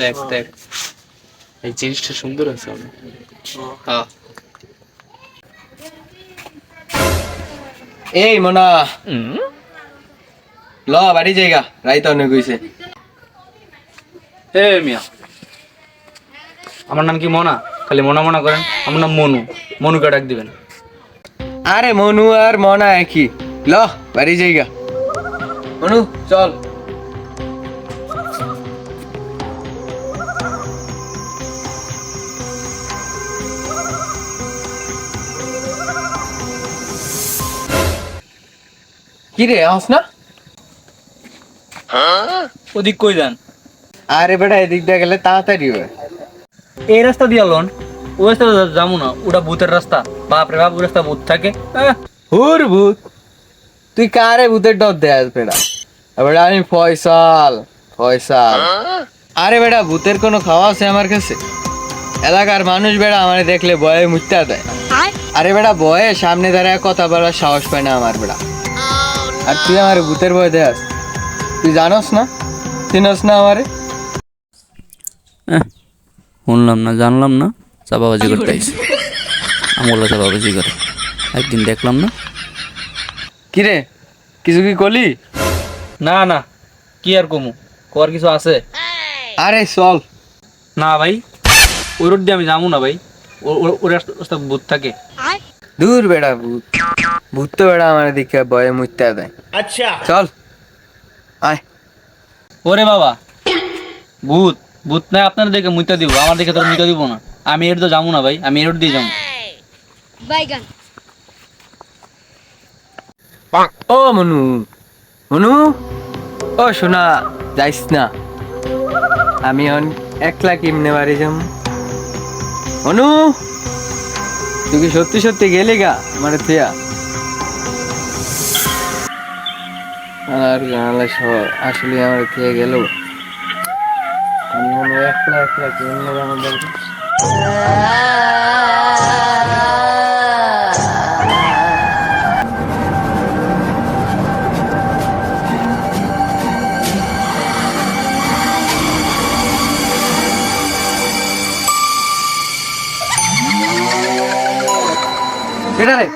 দেখ দেখ। এই জিনিসটা সুন্দর আছে অনেক। হ্যাঁ। এই মনা। ল বাড়ি জায়গা রাইত অনেক হইছে। এ মিয়া। আমার নাম কি মনা? খালি মনা মনা করেন। আমার নাম মনু। মনুকে ডাক দিবেন। আরে মনু আর মনা একই। ল বাড়ি জায়গা মনু চল। কি রে আস না? ওদিক কই যান? আরে বেটা এদিক দিয়ে গেলে তাড়াতাড়ি হয়। এই রাস্তা দিয়ে লোন। রাস্তা যাব না ওটা ভূতের রাস্তা। বাপরে বাপ রাস্তা ভূত থাকে। হুর ভূত। তুই কারে ভূতের ডর দেয়াস বেটা? বেটা আমি ফয়সাল ফয়সাল। আরে বেটা ভূতের কোনো খাওয়া আছে আমার কাছে? এলাকার মানুষ বেড়া আমার দেখলে ভয়ে মুত্যা দেয়। আরে বেটা ভয়ে সামনে দাঁড়ায় কথা বলার সাহস পায় না আমার বেড়া আর তুই আমার ভূতের ভয় দেয়াস তুই জানোস না? চিনস না আমারে? শুনলাম না জানলাম না। চাপাবাজি করতে আইসি আমগুলো চাপাবাজি করে। একদিন দেখলাম না। কিরে কিছু কি কলি না না। কি আর কমু? কর কিছু আছে? আরে চল। না ভাই। ওই রোড দিয়ে আমি যাব না ভাই। ও- ও- ওই রাস্তা ভূত থাকে। দূর বেড়া ভূত। ভূত তো বেড়া আমার দিকে ভয়ে মুত্যা দেয়। আচ্ছা। চল। আয়। ওরে বাবা। ভূত। ভূত নাই আপনার দেখে মুইতা দিব। আমার দেখে তোর মুইতা দিব না। আমি এর তো যাব না ভাই আমি এর দিয়ে যাব বাইগান ও মনু মনু? ও শোনা যাইস না। আমি এখন একলা কিমনে বাড়ি যাম। মনু তুই কি সত্যি সত্যি গেলি গা আমার থিয়া? আর জানালা সব আসলে আমার থিয়া গেল। আমি একলা একলা কিমনে আমাদের এটা রে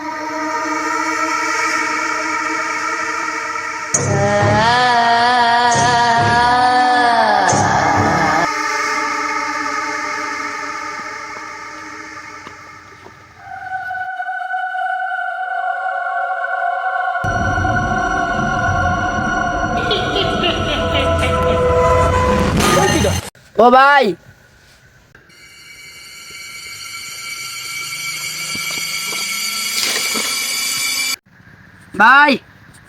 ও ভাই। ভাই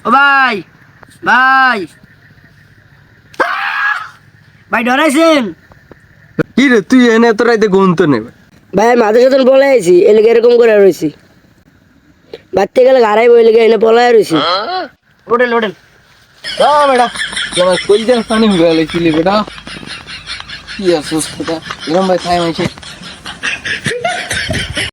ও ভাই ভাই। ভাই ডরাইছেন কি রে তুই এনে এত রাইতে গন্ত নেবে ভাই? মাঝে সাথে পলাই আছি এলাকা এরকম করে রয়েছি বাড়তে গেলে ঘাড়াই বই লেগে এনে পলাই রয়েছি হোটেল হোটেল যা বেটা আমার কলজার পানি হয়ে গেল চিলি বেটা। কি আছিস বেটা এরম ভাই খাই মাইছে